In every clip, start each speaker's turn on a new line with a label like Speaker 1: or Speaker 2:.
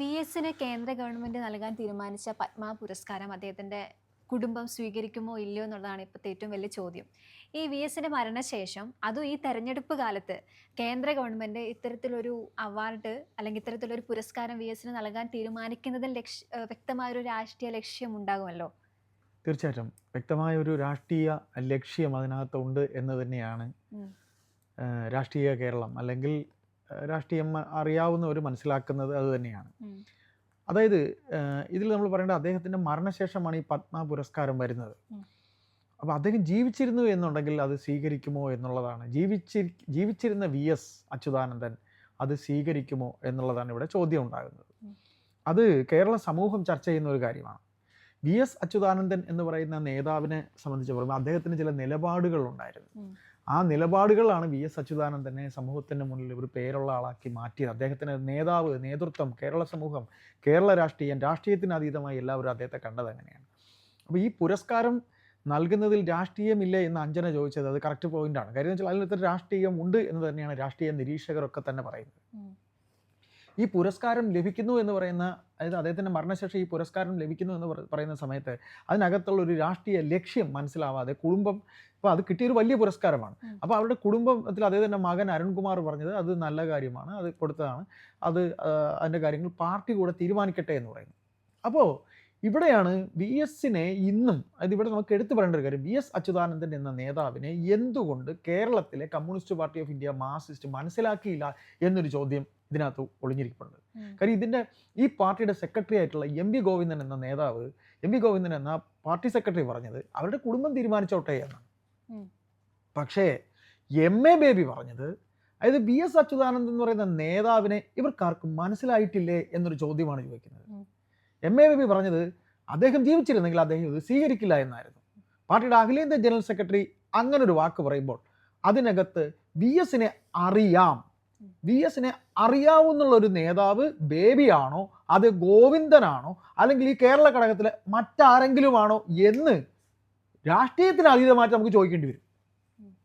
Speaker 1: V എസിന് കേന്ദ്ര government നൽകാൻ തീരുമാനിച്ച പത്മ പുരസ്കാരം അദ്ദേഹത്തിന്റെ കുടുംബം സ്വീകരിക്കുമോ ഇല്ലയോ എന്നുള്ളതാണ് ഇപ്പോഴത്തെ ഏറ്റവും വലിയ ചോദ്യം. ഈ വി എസിന്റെ മരണശേഷം അതും ഈ തെരഞ്ഞെടുപ്പ് കാലത്ത് കേന്ദ്ര ഗവൺമെന്റ് ഇത്തരത്തിലൊരു അവാർഡ് അല്ലെങ്കിൽ ഇത്തരത്തിലൊരു പുരസ്കാരം വി എസിന് നൽകാൻ തീരുമാനിക്കുന്നതിൽ വ്യക്തമായ ഒരു വ്യക്തമായൊരു രാഷ്ട്രീയ ലക്ഷ്യം ഉണ്ടാകുമല്ലോ?
Speaker 2: തീർച്ചയായിട്ടും. വ്യക്തമായ ഒരു രാഷ്ട്രീയ ലക്ഷ്യം അതിനകത്തുണ്ട് എന്ന് തന്നെയാണ് രാഷ്ട്രീയ കേരളം. അല്ലെങ്കിൽ രാഷ്ട്രീയം അറിയാവുന്നവർ മനസ്സിലാക്കുന്നത് അത് തന്നെയാണ്. അതായത് ഇതിൽ നമ്മൾ പറയേണ്ടത് അദ്ദേഹത്തിന്റെ മരണശേഷമാണ് ഈ പത്മ പുരസ്കാരം വരുന്നത്. അപ്പോൾ അദ്ദേഹം ജീവിച്ചിരുന്നു എന്നുണ്ടെങ്കിൽ അത് സ്വീകരിക്കുമോ എന്നുള്ളതാണ്. ജീവിച്ചി ജീവിച്ചിരുന്ന വി എസ് അച്യുതാനന്ദൻ അത് സ്വീകരിക്കുമോ എന്നുള്ളതാണ് ഇവിടെ ചോദ്യം ഉണ്ടാകുന്നത്. അത് കേരള സമൂഹം ചർച്ച ചെയ്യുന്ന ഒരു കാര്യമാണ്. വി എസ് അച്യുതാനന്ദൻ എന്ന് പറയുന്ന നേതാവിനെ സംബന്ധിച്ച് പറയുമ്പോൾ അദ്ദേഹത്തിന് ചില നിലപാടുകൾ ഉണ്ടായിരുന്നു. ആ നിലപാടുകളാണ് വി എസ് അച്യുതാനന്ദനെ സമൂഹത്തിന്റെ മുന്നിൽ ഒരു പേരുള്ള ആളാക്കി മാറ്റിയത്. അദ്ദേഹത്തിന് നേതാവ് നേതൃത്വം കേരള സമൂഹം കേരള രാഷ്ട്രീയം രാഷ്ട്രീയത്തിന് അതീതമായി എല്ലാവരും അദ്ദേഹത്തെ കണ്ടത് അങ്ങനെയാണ് അപ്പോൾ ഈ പുരസ്കാരം നൽകുന്നതിൽ രാഷ്ട്രീയമില്ല എന്ന് അഞ്ജന ചോദിച്ചത് അത് കറക്റ്റ് പോയിന്റാണ് കാര്യം വെച്ചാൽ അതിനകത്ത് രാഷ്ട്രീയം ഉണ്ട് എന്ന് തന്നെയാണ് രാഷ്ട്രീയ നിരീക്ഷകരൊക്കെ തന്നെ പറയുന്നത്. ഈ പുരസ്കാരം ലഭിക്കുന്നു എന്ന് പറയുന്ന അതായത് അദ്ദേഹത്തിന്റെ മരണശേഷം ഈ പുരസ്കാരം ലഭിക്കുന്നു എന്ന് പറയുന്ന സമയത്ത് അതിനകത്തുള്ള ഒരു രാഷ്ട്രീയ ലക്ഷ്യം മനസ്സിലാവാതെ കുടുംബം അപ്പോൾ അത് കിട്ടിയൊരു വലിയ പുരസ്കാരമാണ്. അപ്പോൾ അവരുടെ കുടുംബത്തിൽ അതേ തന്നെ മകൻ അരുൺകുമാർ പറഞ്ഞത് അത് നല്ല കാര്യമാണ് അത് കൊടുത്തതാണ്. അത് അതിന്റെ കാര്യങ്ങൾ പാർട്ടി കൂടെ തീരുമാനിക്കട്ടെ എന്ന് പറയുന്നു. അപ്പോൾ ഇവിടെയാണ് വി എസിനെ ഇന്നും അത് ഇവിടെ നമുക്ക് എടുത്തു പറയേണ്ട ഒരു കാര്യം വി എസ് അച്യുതാനന്ദൻ എന്ന നേതാവിനെ എന്തുകൊണ്ട് കേരളത്തിലെ communist party of India Marxist മനസ്സിലാക്കിയില്ല എന്നൊരു ചോദ്യം ഇതിനകത്ത് ഒളിഞ്ഞിരിക്കുന്നുണ്ട്. കാര്യം ഇതിന്റെ ഈ പാർട്ടിയുടെ സെക്രട്ടറി ആയിട്ടുള്ള എം വി ഗോവിന്ദൻ എന്ന നേതാവ് എം വി ഗോവിന്ദൻ എന്ന പാർട്ടി സെക്രട്ടറി പറഞ്ഞത് അവരുടെ കുടുംബം തീരുമാനിച്ചോട്ടെ എന്നാണ്. പക്ഷേ എം എ ബേബി പറഞ്ഞത് അതായത് ബി എസ് അച്യുതാനന്ദൻ എന്ന് പറയുന്ന നേതാവിനെ ഇവർക്കാർക്കും മനസ്സിലായിട്ടില്ലേ എന്നൊരു ചോദ്യമാണ് ചോദിക്കുന്നത്. എം എ ബേബി പറഞ്ഞത് അദ്ദേഹം ജീവിച്ചിരുന്നെങ്കിൽ അദ്ദേഹം ഇത് സ്വീകരിക്കില്ല എന്നായിരുന്നു. പാർട്ടിയുടെ അഖിലേന്ത്യാ ജനറൽ സെക്രട്ടറി അങ്ങനെ ഒരു വാക്ക് പറയുമ്പോൾ അതിനകത്ത് വി എസിനെ അറിയാം. വി എസിനെ അറിയാവുന്നുള്ള ഒരു നേതാവ് ബേബിയാണോ അത് ഗോവിന്ദനാണോ അല്ലെങ്കിൽ ഈ കേരള ഘടകത്തിലെ മറ്റാരെങ്കിലുമാണോ എന്ന് രാഷ്ട്രീയത്തിന് അതീതമായിട്ട് നമുക്ക് ചോദിക്കേണ്ടി വരും.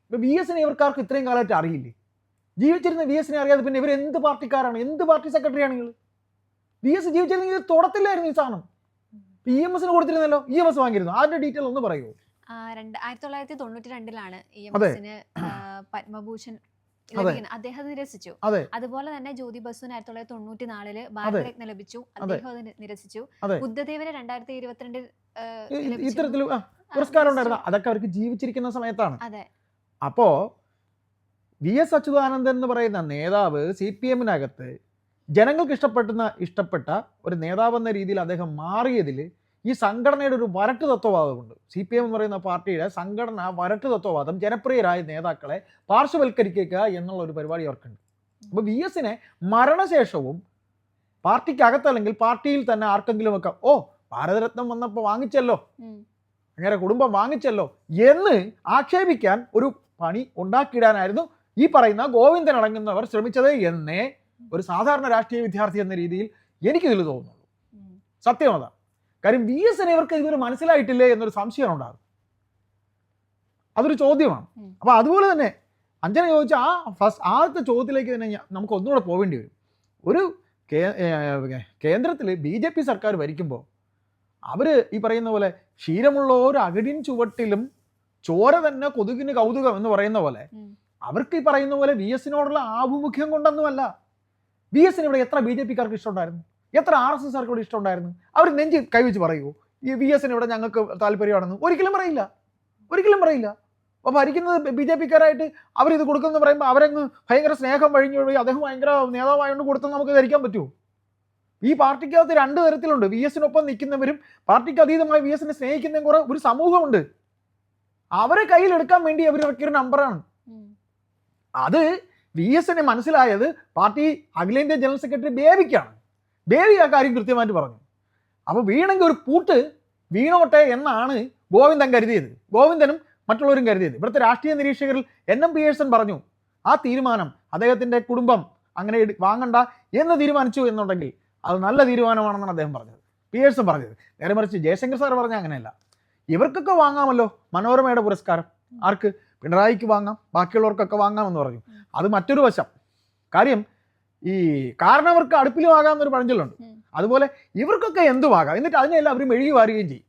Speaker 2: ഇപ്പൊ വി എസിനെ ഇവർക്കാർക്ക് ഇത്രയും കാലമായിട്ട് അറിയില്ലേ? ജീവിച്ചിരുന്ന വി എസിനെ അറിയാതെ പിന്നെ ഇവർ എന്ത് പാർട്ടിക്കാരാണ്? എന്ത് പാർട്ടി സെക്രട്ടറിയാണ് നിങ്ങൾ വി എസ് ജീവിച്ചിരുന്നെങ്കിൽ തൊടത്തില്ലായിരുന്നു ഈ സാധനം. ഇ എം എസിന് കൊടുത്തിരുന്നല്ലോ? ഇ എം എസ് വാങ്ങിയിരുന്നു. അതിന്റെ ഡീറ്റെയിൽ ഒന്ന് പറയുമോ
Speaker 1: ആയിരത്തി തൊള്ളായിരത്തി തൊണ്ണൂറ്റി രണ്ടിലാണ് ഇ എം എസിന് പത്മഭൂഷൺ അദ്ദേഹം നിരസിച്ചു. അതുപോലെ തന്നെ ജ്യോതി ബസുവിന് ആയിരത്തി തൊള്ളായിരത്തി തൊണ്ണൂറ്റി നാലിൽ ഭാരതരത്ന ലഭിച്ചു അദ്ദേഹം നിരസിച്ചു. ബുദ്ധദേവന് രണ്ടായിരത്തി ഇരുപത്തിരണ്ടിൽ
Speaker 2: പുരസ്കാരം ഉണ്ടായിരുന്നു. അതൊക്കെ അവർക്ക് ജീവിച്ചിരിക്കുന്ന സമയത്താണ്. അപ്പോ വി എസ് അച്യുതാനന്ദൻ എന്ന് പറയുന്ന നേതാവ് സി പി എമ്മിനകത്ത് ജനങ്ങൾക്ക് ഇഷ്ടപ്പെടുന്ന ഇഷ്ടപ്പെട്ട ഒരു നേതാവ് എന്ന രീതിയിൽ അദ്ദേഹം മാറിയതിൽ ഈ സംഘടനയുടെ ഒരു വരട്ട് തത്വവാദമുണ്ട്. സി പി എം എന്ന് പറയുന്ന പാർട്ടിയുടെ സംഘടന വരട്ട് തത്വവാദം ജനപ്രിയരായ നേതാക്കളെ പാർശ്വവൽക്കരിക്കുക എന്നുള്ള ഒരു പരിപാടി അവർക്കുണ്ട്. അപ്പോൾ വി എസിനെ മരണശേഷവും പാർട്ടിക്കകത്തല്ലെങ്കിൽ പാർട്ടിയിൽ തന്നെ ആർക്കെങ്കിലും ഒക്കെ ഓ ഭാരതരത്നം വന്നപ്പോൾ വാങ്ങിച്ചല്ലോ. അങ്ങനെ കുടുംബം വാങ്ങിച്ചല്ലോ എന്ന് ആക്ഷേപിക്കാൻ ഒരു പണി ഉണ്ടാക്കിയിടാനായിരുന്നു ഈ പറയുന്ന ഗോവിന്ദൻ അടങ്ങുന്നവർ ശ്രമിച്ചത് എന്നേ ഒരു സാധാരണ രാഷ്ട്രീയ വിദ്യാർത്ഥി എന്ന രീതിയിൽ എനിക്കിതിൽ തോന്നുന്നുള്ളൂ.
Speaker 1: സത്യമത
Speaker 2: സത്യം അതാണ് കാര്യം വി എസ് എൻ ഇവർക്ക് ഇതുവരെ മനസ്സിലായിട്ടില്ലേ എന്നൊരു സംശയം ഉണ്ടാകും. അതൊരു ചോദ്യമാണ്.
Speaker 1: അപ്പോൾ
Speaker 2: അപ്പൊ അതുപോലെ തന്നെ അഞ്ജന ചോദിച്ച ആ ഫസ്റ്റ് ആദ്യത്തെ ചോദ്യത്തിലേക്ക് തന്നെ നമുക്ക് ഒന്നുകൂടെ പോകേണ്ടി വരും. ഒരു കേന്ദ്രത്തിൽ ബി ജെ പി സർക്കാർ ഭരിക്കുമ്പോൾ അവർ ഈ പറയുന്ന പോലെ ക്ഷീരമുള്ള ഒരു അകടിൻ ചുവട്ടിലും ചോര തന്നെ കൊതുകിന് കൗതുകം എന്ന് പറയുന്ന പോലെ. അവർക്ക് ഈ പറയുന്ന പോലെ വി എസിനോടുള്ള ആഭിമുഖ്യം കൊണ്ടൊന്നുമല്ല. വി എസിന് ഇവിടെ എത്ര ബി ജെ പിക്കാർക്ക് ഇഷ്ടമുണ്ടായിരുന്നു? എത്ര ആർ എസ് എസ് ഇവിടെ ഇഷ്ടമുണ്ടായിരുന്നു? അവർ നെഞ്ചി കൈവച്ച് പറയുമോ ഈ വി എസിന് ഇവിടെ ഞങ്ങൾക്ക് താല്പര്യമാണെന്ന് ഒരിക്കലും പറയില്ല. ഒരിക്കലും പറയില്ല. അപ്പോൾ ഭരിക്കുന്നത് ബി ജെ പിക്കാരായിട്ട് അവരിത് കൊടുക്കുമെന്ന് പറയുമ്പോൾ അവരങ്ങ് ഭയങ്കര സ്നേഹം വഴിഞ്ഞു പോയി അദ്ദേഹം ഭയങ്കര നേതാവായതുകൊണ്ട് കൊടുത്തെന്ന് നമുക്ക് ധരിക്കാൻ പറ്റുമോ? ഈ പാർട്ടിക്കകത്ത് രണ്ട് തരത്തിലുണ്ട്. വി എസിനൊപ്പം നിൽക്കുന്നവരും പാർട്ടിക്ക് അതീതമായി വി എസിനെ സ്നേഹിക്കുന്ന കുറെ ഒരു സമൂഹമുണ്ട്. അവരെ കയ്യിലെടുക്കാൻ വേണ്ടി അവർ ഇറക്കിയൊരു നമ്പറാണ്. അത് വി എസിനെ മനസ്സിലായത് പാർട്ടി അഖിലേന്ത്യാ ജനറൽ സെക്രട്ടറി ബേബിക്കാണ്. ബേബി ആ കാര്യം കൃത്യമായിട്ട് പറഞ്ഞു. അപ്പോൾ വീണെങ്കിൽ ഒരു പൂട്ട് വീണോട്ടെ എന്നാണ് ഗോവിന്ദൻ കരുതിയത്. ഗോവിന്ദനും മറ്റുള്ളവരും കരുതിയത്. ഇവിടുത്തെ രാഷ്ട്രീയ നിരീക്ഷകരിൽ എൻ എം പിയേഴ്സൺ പറഞ്ഞു ആ തീരുമാനം അദ്ദേഹത്തിന്റെ കുടുംബം അങ്ങനെ വാങ്ങണ്ട എന്ന് തീരുമാനിച്ചു എന്നുണ്ടെങ്കിൽ അത് നല്ല തീരുമാനമാണെന്നാണ് അദ്ദേഹം പറഞ്ഞത്. പിയേഴ്സൺ പറഞ്ഞത്. നേരെ മറിച്ച് ജയശങ്കർ സാർ പറഞ്ഞ അങ്ങനെയല്ല. ഇവർക്കൊക്കെ വാങ്ങാമല്ലോ മനോരമയുടെ പുരസ്കാരം. ആർക്ക്? പിണറായിക്ക് വാങ്ങാം ബാക്കിയുള്ളവർക്കൊക്കെ വാങ്ങാമെന്ന് പറഞ്ഞു. അത് മറ്റൊരു വശം. കാര്യം ഈ കാരണവർക്ക് അടുപ്പിലും ആകാമെന്നൊരു പഴഞ്ചൊല്ലുണ്ട്. അതുപോലെ ഇവർക്കൊക്കെ എന്തുമാകാം എന്നിട്ട് അതിനെല്ലാം അവർ മെഴുകി വാരുകയും ചെയ്യും.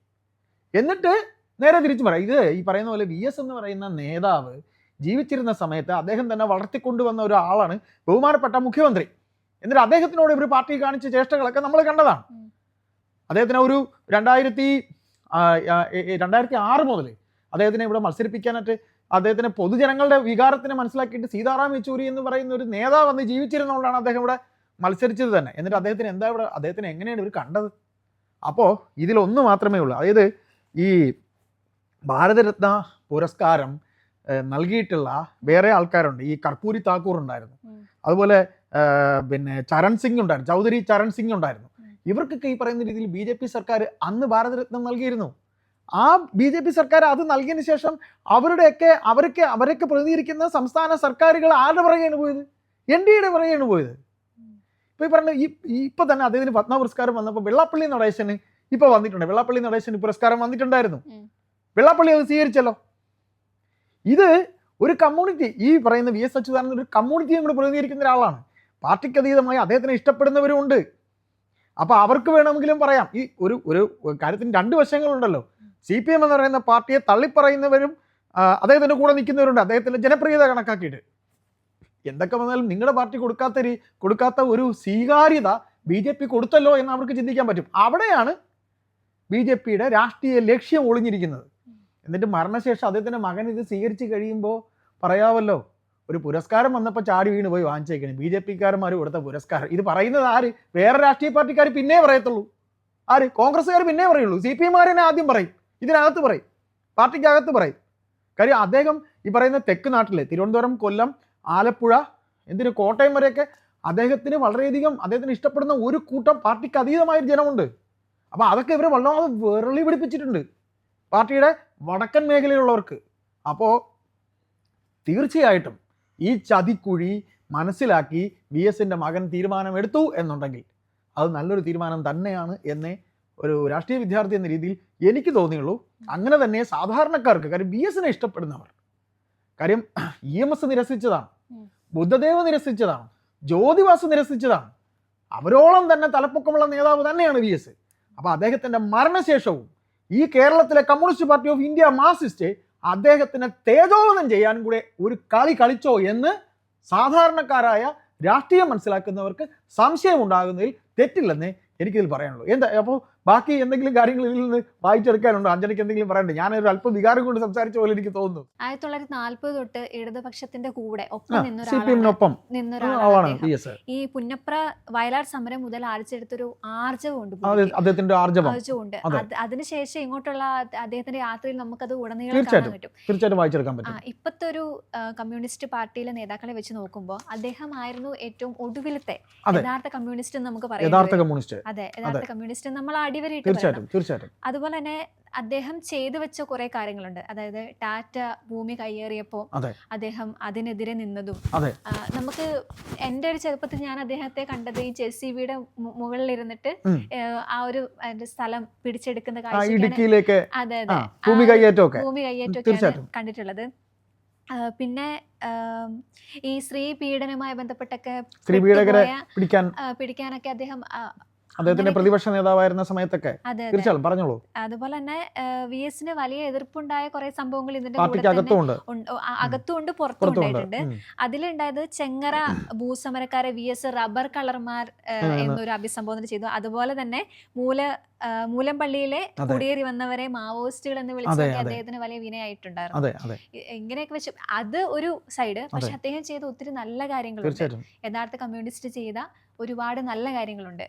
Speaker 2: എന്നിട്ട് നേരെ തിരിച്ചു പറയാം. ഇത് ഈ പറയുന്ന പോലെ വി എസ് എന്ന് പറയുന്ന നേതാവ് ജീവിച്ചിരുന്ന സമയത്ത് അദ്ദേഹം തന്നെ വളർത്തിക്കൊണ്ടുവന്ന ഒരാളാണ് ബഹുമാനപ്പെട്ട മുഖ്യമന്ത്രി. എന്നിട്ട് അദ്ദേഹത്തിനോട് ഇവർ പാർട്ടി കാണിച്ച ചേഷ്ടകളൊക്കെ നമ്മൾ കണ്ടതാണ്. അദ്ദേഹത്തിന് ഒരു രണ്ടായിരത്തി രണ്ടായിരത്തി ആറ് മുതൽ അദ്ദേഹത്തിനെ ഇവിടെ മത്സരിപ്പിക്കാനായിട്ട് അദ്ദേഹത്തിന് പൊതുജനങ്ങളുടെ വികാരത്തിനെ മനസ്സിലാക്കിയിട്ട് സീതാറാം യെച്ചൂരി എന്ന് പറയുന്ന ഒരു നേതാവ് അന്ന് ജീവിച്ചിരുന്നതുകൊണ്ടാണ് അദ്ദേഹം ഇവിടെ മത്സരിച്ചത് തന്നെ. എന്നിട്ട് അദ്ദേഹത്തിന് എന്താ ഇവിടെ അദ്ദേഹത്തിന് എങ്ങനെയാണ് ഇവർ കണ്ടത്? അപ്പോൾ ഇതിലൊന്ന് മാത്രമേ ഉള്ളൂ. അതായത് ഈ ഭാരതരത്ന പുരസ്കാരം നൽകിയിട്ടുള്ള വേറെ ആൾക്കാരുണ്ട്. ഈ കർപ്പൂരി താക്കൂർ ഉണ്ടായിരുന്നു. അതുപോലെ പിന്നെ ചരൺ സിംഗ് ഉണ്ടായിരുന്നു ചൗധരി ചരൺ സിംഗ് ഉണ്ടായിരുന്നു. ഇവർക്കൊക്കെ ഈ പറയുന്ന രീതിയിൽ ബി ജെ പി സർക്കാർ അന്ന് ഭാരതരത്നം നൽകിയിരുന്നു. ആ ബി ജെ പി സർക്കാർ അത് നൽകിയതിന് ശേഷം അവരുടെയൊക്കെ അവരൊക്കെ അവരൊക്കെ പ്രതിനിധീകരിക്കുന്ന സംസ്ഥാന സർക്കാരുകൾ ആരുടെ പുറകെയാണ് പോയത്? എൻ ഡി എയുടെ പുറകെയാണ് പോയത്. ഇപ്പൊ ഈ പറഞ്ഞ ഈ ഈ ഇപ്പൊ തന്നെ അദ്ദേഹത്തിന് പത്മ പുരസ്കാരം വന്നപ്പോൾ വെള്ളാപ്പള്ളി നടേശന് ഇപ്പൊ വന്നിട്ടുണ്ട്. വെള്ളാപ്പള്ളി നടേശന് പുരസ്കാരം വന്നിട്ടുണ്ടായിരുന്നു. വെള്ളാപ്പള്ളി അത് സ്വീകരിച്ചല്ലോ. ഇത് ഒരു കമ്മ്യൂണിറ്റി ഈ പറയുന്ന വി എസ് അച്യുതാനന്ദൻ ഒരു കമ്മ്യൂണിറ്റിയും കൂടെ പ്രതിനിധീകരിക്കുന്ന ഒരാളാണ്. പാർട്ടിക്ക് അതീതമായി അദ്ദേഹത്തിനെ ഇഷ്ടപ്പെടുന്നവരും ഉണ്ട് അപ്പൊ അവർക്ക് വേണമെങ്കിലും പറയാം. ഈ ഒരു ഒരു കാര്യത്തിന് രണ്ട് വശങ്ങളുണ്ടല്ലോ. സി പി എം എന്ന് പറയുന്ന പാർട്ടിയെ തള്ളിപ്പറയുന്നവരും അദ്ദേഹത്തിന്റെ കൂടെ നിൽക്കുന്നവരുണ്ട്. അദ്ദേഹത്തിന്റെ ജനപ്രിയത കണക്കാക്കിയിട്ട്. എന്തൊക്കെ വന്നാലും നിങ്ങളുടെ പാർട്ടി കൊടുക്കാത്ത രീ കൊടുക്കാത്ത ഒരു സ്വീകാര്യത ബി ജെ പി കൊടുത്തല്ലോ എന്ന് അവർക്ക് ചിന്തിക്കാൻ പറ്റും. അവിടെയാണ് ബി ജെ പിയുടെ രാഷ്ട്രീയ ലക്ഷ്യം ഒളിഞ്ഞിരിക്കുന്നത്. എന്നിട്ട് മരണശേഷം അദ്ദേഹത്തിന്റെ മകൻ ഇത് സ്വീകരിച്ച് കഴിയുമ്പോൾ പറയാമല്ലോ ഒരു പുരസ്കാരം വന്നപ്പോൾ ചാടി വീണ് പോയി വാങ്ങിച്ചേക്കണേ. ബി ജെ പിക്കാരന്മാർ കൊടുത്ത പുരസ്കാരം. ഇത് പറയുന്നത് ആര്? വേറെ രാഷ്ട്രീയ പാർട്ടിക്കാർ പിന്നെ പറയത്തുള്ളൂ. ആര്? കോൺഗ്രസ്സുകാർ പിന്നെ പറയുള്ളൂ. സി പി എമാരെ ആദ്യം പറയും. ഇതിനകത്ത് പറയും. പാർട്ടിക്കകത്ത് പറയും. കാര്യം അദ്ദേഹം ഈ പറയുന്ന തെക്ക് നാട്ടിലെ തിരുവനന്തപുരം കൊല്ലം ആലപ്പുഴ എന്തിന് കോട്ടയം വരെയൊക്കെ അദ്ദേഹത്തിന് വളരെയധികം അദ്ദേഹത്തിന് ഇഷ്ടപ്പെടുന്ന ഒരു കൂട്ടം പാർട്ടിക്ക് അതീതമായ ജനമുണ്ട്. അപ്പോൾ അതൊക്കെ ഇവരെ വല്ലാതെ വിരളി പിടിപ്പിച്ചിട്ടുണ്ട്. പാർട്ടിയുടെ വടക്കൻ മേഖലയിലുള്ളവർക്ക്. അപ്പോൾ തീർച്ചയായിട്ടും ഈ ചതിക്കുഴി മനസ്സിലാക്കി വി എസിന്റെ മകൻ തീരുമാനമെടുത്തു എന്നുണ്ടെങ്കിൽ അത് നല്ലൊരു തീരുമാനം തന്നെയാണ് എന്നേ ഒരു രാഷ്ട്രീയ വിദ്യാർത്ഥി എന്ന രീതിയിൽ എനിക്ക് തോന്നിയുള്ളൂ. അങ്ങനെ തന്നെ സാധാരണക്കാർക്ക് കാര്യം ബി എസിനെ ഇഷ്ടപ്പെടുന്നവർ കാര്യം ഇ എം എസ് നിരസിച്ചതാണ് ബുദ്ധദേവ് നിരസിച്ചതാണ് ജ്യോതിവാസ് നിരസിച്ചതാണ്. അവരോളം തന്നെ തലപ്പൊക്കമുള്ള നേതാവ് തന്നെയാണ് വി എസ്. അപ്പോൾ അദ്ദേഹത്തിന്റെ മരണശേഷവും ഈ കേരളത്തിലെ communist party of India Marxist അദ്ദേഹത്തിനെ തേജോവധം ചെയ്യാൻ കൂടെ ഒരു കളി കളിച്ചോ എന്ന് സാധാരണക്കാരായ രാഷ്ട്രീയം മനസ്സിലാക്കുന്നവർക്ക് സംശയം ഉണ്ടാകുന്നതിൽ തെറ്റില്ലെന്നേ എനിക്കിതിൽ പറയാനുള്ളൂ. എന്താ? അപ്പോൾ ബാക്കി എന്തെങ്കിലും കാര്യങ്ങൾ ഇതിൽ നിന്ന് വായിച്ചെടുക്കാനുണ്ടോ? അഞ്ജനയ്ക്ക് എന്തെങ്കിലും പറയണ്ടേ ഞാൻ ഒരു അല്പം വികാരം കൊണ്ട് സംസാരിച്ച പോലെ എനിക്ക് തോന്നുന്നു.
Speaker 1: ആയിരത്തി തൊള്ളായിരത്തി നാല്പത് തൊട്ട് ഇടതുപക്ഷത്തിന്റെ കൂടെ ഒപ്പം നിന്നൊരാളാണ് അദ്ദേഹം. ഈ പുന്നപ്ര വയലാർ സമരം മുതൽ ആർജിച്ചെടുത്തൊരു ആർജവമുണ്ട്
Speaker 2: അദ്ദേഹത്തിന്റെ ആർജവം.
Speaker 1: ആർജവമുണ്ട്.
Speaker 2: അതെ.
Speaker 1: അതിനുശേഷം ഇങ്ങോട്ടുള്ള അദ്ദേഹത്തിന്റെ യാത്രയിൽ നമുക്കത് ഉടനീളം കാണാൻ
Speaker 2: തീർച്ചയായിട്ടും.
Speaker 1: പറ്റും.
Speaker 2: തീർച്ചയായിട്ടും വായിച്ചെടുക്കാൻ പറ്റും.
Speaker 1: ഇപ്പത്തെ ഒരു കമ്മ്യൂണിസ്റ്റ് പാർട്ടിയിലെ നേതാക്കളെ വെച്ച് നോക്കുമ്പോൾ അദ്ദേഹമായിരുന്നു ഏറ്റവും ഒടുവിലത്തെ യഥാർത്ഥ കമ്മ്യൂണിസ്റ്റ് നമുക്ക് പറയാം
Speaker 2: യഥാർത്ഥ കമ്മ്യൂണിസ്റ്റ്.
Speaker 1: അതെ യഥാർത്ഥ കമ്മ്യൂണിസ്റ്റ്. നമ്മൾ അടിവരയിട്ട്.
Speaker 2: തീർച്ചയായിട്ടും തീർച്ചയായിട്ടും.
Speaker 1: അതുപോലെ തന്നെ അദ്ദേഹം ചെയ്തു വെച്ച കുറെ കാര്യങ്ങളുണ്ട്. അതായത് ടാറ്റ ഭൂമി കയ്യേറിയപ്പോൾ അദ്ദേഹം അതിനെതിരെ നിന്നതും നമുക്ക് എന്റെ ഒരു ചെറുപ്പത്തിൽ ഞാൻ അദ്ദേഹത്തെ കണ്ടത് ഈ ജെസിബിയുടെ മുകളിലിരുന്നിട്ട് ആ ഒരു സ്ഥലം പിടിച്ചെടുക്കുന്ന
Speaker 2: ഇടുക്കിയിലേക്ക്
Speaker 1: അതെ അതെ.
Speaker 2: ഭൂമി കയ്യേറ്റമൊക്കെ.
Speaker 1: ഭൂമി
Speaker 2: കയ്യേറ്റമൊക്കെ
Speaker 1: കണ്ടിട്ടുള്ളത്. പിന്നെ ഈ സ്ത്രീ പീഡനവുമായി ബന്ധപ്പെട്ടൊക്കെ പിടിക്കാനൊക്കെ അദ്ദേഹം
Speaker 2: അദ്ദേഹത്തിന്റെ പ്രതിപക്ഷ നേതാവായിരുന്ന സമയത്തൊക്കെ. തീർച്ചയായും പറഞ്ഞോളൂ.
Speaker 1: അതുപോലെ തന്നെ വി എസിന് വലിയ എതിർപ്പുണ്ടായ കുറെ സംഭവങ്ങൾ ഇതിന്റെ അകത്തുണ്ട്
Speaker 2: അകത്തുണ്ട്
Speaker 1: പുറത്തുണ്ട്
Speaker 2: അകത്തുമുണ്ട്.
Speaker 1: ഉണ്ട്. ഓ, ആ, അകത്തുമുണ്ട് പുറത്തും
Speaker 2: പുറത്തുമുണ്ട്.
Speaker 1: ഉണ്ടായിട്ടുണ്ട്
Speaker 2: ഉം.
Speaker 1: അതിലുണ്ടായത് ചെങ്ങറ ഭൂസമരക്കാരെ വി എസ് റബ്ബർ കളർമാർ എന്നൊരു അഭിസംബോധന ചെയ്തു. അതുപോലെ തന്നെ മൂല മൂലംപള്ളിയിലെ കുടിയേറി വന്നവരെ മാവോയിസ്റ്റുകൾ എന്ന്
Speaker 2: വിളിച്ചത്
Speaker 1: വിളിച്ചൊക്കെ അദ്ദേഹത്തിന് വലിയ വിനയായിട്ടുണ്ടായിരുന്നു. എങ്ങനെയൊക്കെ ഇങ്ങനെയൊക്കെ വെച്ച് അത് ഒരു സൈഡ്. പക്ഷെ അദ്ദേഹം ചെയ്ത ഒത്തിരി നല്ല കാര്യങ്ങളുണ്ട്. യഥാർത്ഥ കമ്മ്യൂണിസ്റ്റ് ചെയ്ത ഒരുപാട് നല്ല കാര്യങ്ങളുണ്ട്.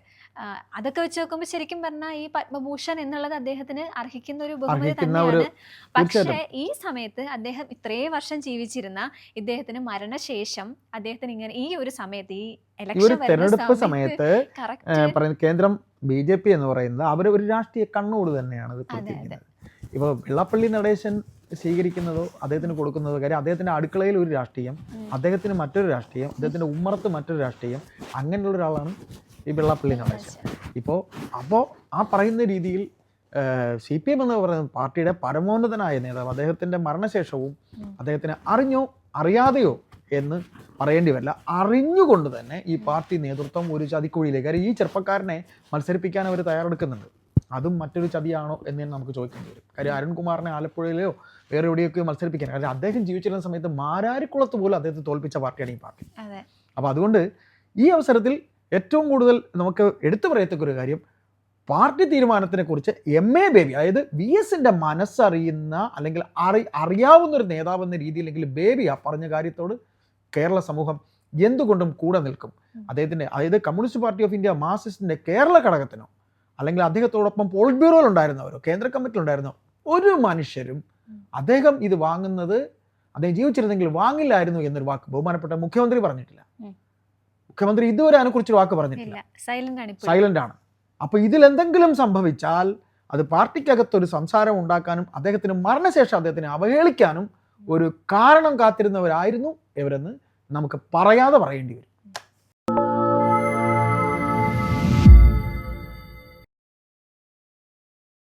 Speaker 1: അതൊക്കെ വെച്ച് നോക്കുമ്പോൾ ശരിക്കും പറഞ്ഞാൽ ഈ പത്മഭൂഷൺ എന്നുള്ളത് അദ്ദേഹത്തിന് അർഹിക്കുന്ന ഒരു ബഹുമതി തന്നെയാണ്. പക്ഷേ ഈ സമയത്ത് അദ്ദേഹം ഇത്രയും വർഷം ജീവിച്ചിരുന്ന ഇദ്ദേഹത്തിന് മരണശേഷം അദ്ദേഹത്തിന് ഇങ്ങനെ ഈ ഒരു സമയത്ത് ഈ
Speaker 2: തെരഞ്ഞെടുപ്പ് സമയത്ത് കേന്ദ്രം ബി ജെ പി എന്ന് പറയുന്നത് അവർ ഒരു രാഷ്ട്രീയ കണ്ണൂട് തന്നെയാണ് ഇപ്പൊ ഇപ്പോൾ വെള്ളാപ്പള്ളി നടേശൻ സ്വീകരിക്കുന്നതോ അദ്ദേഹത്തിന് കൊടുക്കുന്നതോ കാര്യം അദ്ദേഹത്തിന്റെ അടുക്കളയിൽ ഒരു രാഷ്ട്രീയം അദ്ദേഹത്തിന് മറ്റൊരു രാഷ്ട്രീയം അദ്ദേഹത്തിന്റെ ഉമ്മറത്ത് മറ്റൊരു രാഷ്ട്രീയം അങ്ങനെയുള്ള ഒരാളാണ് ഈ വെള്ളാപ്പള്ളി നടേശൻ. ഇപ്പോൾ അപ്പോൾ ആ പറയുന്ന രീതിയിൽ സി പി എം എന്ന് പറയുന്ന പാർട്ടിയുടെ പരമോന്നതനായ നേതാവ് അദ്ദേഹത്തിന്റെ മരണശേഷവും. അദ്ദേഹത്തിന് അറിഞ്ഞോ അറിയാതെയോ എന്ന് പറയേണ്ടി വരില്ല. അറിഞ്ഞുകൊണ്ട് തന്നെ ഈ പാർട്ടി നേതൃത്വം ഒരു ചതിക്കുഴിയിലേക്ക് കാര്യം ഈ ചെറുപ്പക്കാരനെ മത്സരിപ്പിക്കാൻ അവർ തയ്യാറെടുക്കുന്നുണ്ട്. അതും മറ്റൊരു ചതിയാണോ എന്ന് തന്നെ നമുക്ക് ചോദിക്കേണ്ടി വരും. കാര്യം അരുൺകുമാറിനെ ആലപ്പുഴയിലെയോ വേറെ എവിടെയൊക്കെയോ മത്സരിപ്പിക്കാൻ. കാര്യം അദ്ദേഹം ജീവിച്ചിരുന്ന സമയത്ത് മാരാരിക്കുളത്ത് പോലും അദ്ദേഹത്തെ തോൽപ്പിച്ച പാർട്ടിയാണ് ഈ പാർട്ടി. അപ്പോൾ അതുകൊണ്ട് ഈ അവസരത്തിൽ ഏറ്റവും കൂടുതൽ നമുക്ക് എടുത്തു പറയത്തക്ക ഒരു കാര്യം പാർട്ടി തീരുമാനത്തിനെ കുറിച്ച് എം എ ബേബി അതായത് വി എസിന്റെ മനസ്സറിയുന്ന അല്ലെങ്കിൽ അറി അറിയാവുന്ന ഒരു നേതാവ് എന്ന രീതിയിലെങ്കിൽ ബേബി ആ പറഞ്ഞ കാര്യത്തോട് കേരള സമൂഹം എന്തുകൊണ്ടും കൂടെ നിൽക്കും. അദ്ദേഹത്തിന്റെ അതായത് കമ്മ്യൂണിസ്റ്റ് പാർട്ടി ഓഫ് ഇന്ത്യ മാർസിസ്റ്റിന്റെ കേരള ഘടകത്തിനോ അല്ലെങ്കിൽ അദ്ദേഹത്തോടൊപ്പം പോളിറ്റ് ബ്യൂറോയിൽ ഉണ്ടായിരുന്നവരോ കേന്ദ്ര കമ്മിറ്റിയിൽ ഉണ്ടായിരുന്നോ ഒരു മനുഷ്യരും അദ്ദേഹം ഇത് വാങ്ങുന്നത് അദ്ദേഹം ജീവിച്ചിരുന്നെങ്കിൽ വാങ്ങില്ലായിരുന്നു എന്നൊരു വാക്ക് ബഹുമാനപ്പെട്ട മുഖ്യമന്ത്രി പറഞ്ഞിട്ടില്ല. മുഖ്യമന്ത്രി ഇതുവരെ അതിനെക്കുറിച്ചൊരു വാക്ക് പറഞ്ഞിട്ടില്ല.
Speaker 1: സൈലന്റ് ആണ് ഇപ്പോൾ
Speaker 2: സൈലന്റ് ആണ്. അപ്പോൾ ഇതിൽ എന്തെങ്കിലും സംഭവിച്ചാൽ അത് പാർട്ടിക്കകത്തൊരു സംസാരം ഉണ്ടാക്കാനും അദ്ദേഹത്തിന് മരണശേഷം അദ്ദേഹത്തിനെ അവഹേളിക്കാനും ഒരു കാരണം കാത്തിരുന്നവരായിരുന്നു ഇവരെന്ന് നമുക്ക് പറയാതെ പറയേണ്ടി വരും.